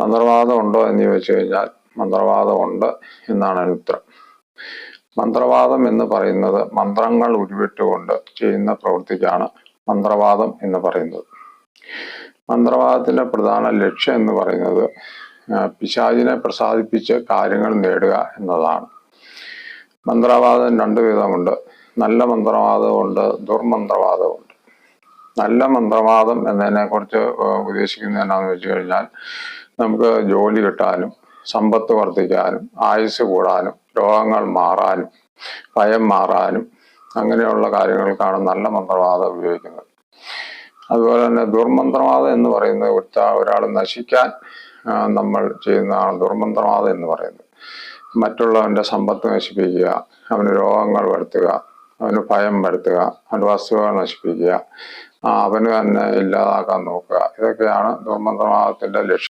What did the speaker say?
മന്ത്രവാദം ഉണ്ടോ എന്ന് ചോദിച്ചു കഴിഞ്ഞാൽ മന്ത്രവാദമുണ്ട് എന്നാണ് ഉത്തരം. മന്ത്രവാദം എന്ന് പറയുന്നത് മന്ത്രങ്ങൾ ഉരുവിട്ടുകൊണ്ട് ചെയ്യുന്ന പ്രവൃത്തിക്കാണ് മന്ത്രവാദം എന്ന് പറയുന്നത്. മന്ത്രവാദത്തിന്റെ പ്രധാന ലക്ഷ്യം എന്ന് പറയുന്നത് പിശാചിനെ പ്രസാദിപ്പിച്ച് കാര്യങ്ങൾ നേടുക എന്നതാണ്. മന്ത്രവാദം രണ്ടു വിധമുണ്ട്. നല്ല മന്ത്രവാദമുണ്ട് ദുർമന്ത്രവാദമുണ്ട്. നല്ല മന്ത്രവാദം എന്നതിനെ കുറിച്ച് ഉദ്ദേശിക്കുന്നത് എന്നാന്ന് വെച്ച് കഴിഞ്ഞാൽ നമുക്ക് ജോലി കിട്ടാനും സമ്പത്ത് വർദ്ധിക്കാനും ആയുസ് കൂടാനും രോഗങ്ങൾ മാറാനും ഭയം മാറാനും അങ്ങനെയുള്ള കാര്യങ്ങൾക്കാണ് നല്ല മന്ത്രവാദം ഉപയോഗിക്കുന്നത്. അതുപോലെ തന്നെ ദുർമന്ത്രവാദം എന്ന് പറയുന്നത് ഒരാൾ നശിക്കാൻ നമ്മൾ ചെയ്യുന്നതാണ് ദുർമന്ത്രവാദം എന്ന് പറയുന്നത്. മറ്റുള്ളവന്റെ സമ്പത്ത് നശിപ്പിക്കുക അവന് രോഗങ്ങൾ വരുത്തുക അവന് ഭയം വരുത്തുക അവന്റെ വസ്തുവകൾ നശിപ്പിക്കുക അവന് തന്നെ ഇല്ലാതാക്കാൻ നോക്കുക. ഇതൊക്കെയാണ് ദുർമന്ത്രവാദത്തിന്റെ ലക്ഷ്യം.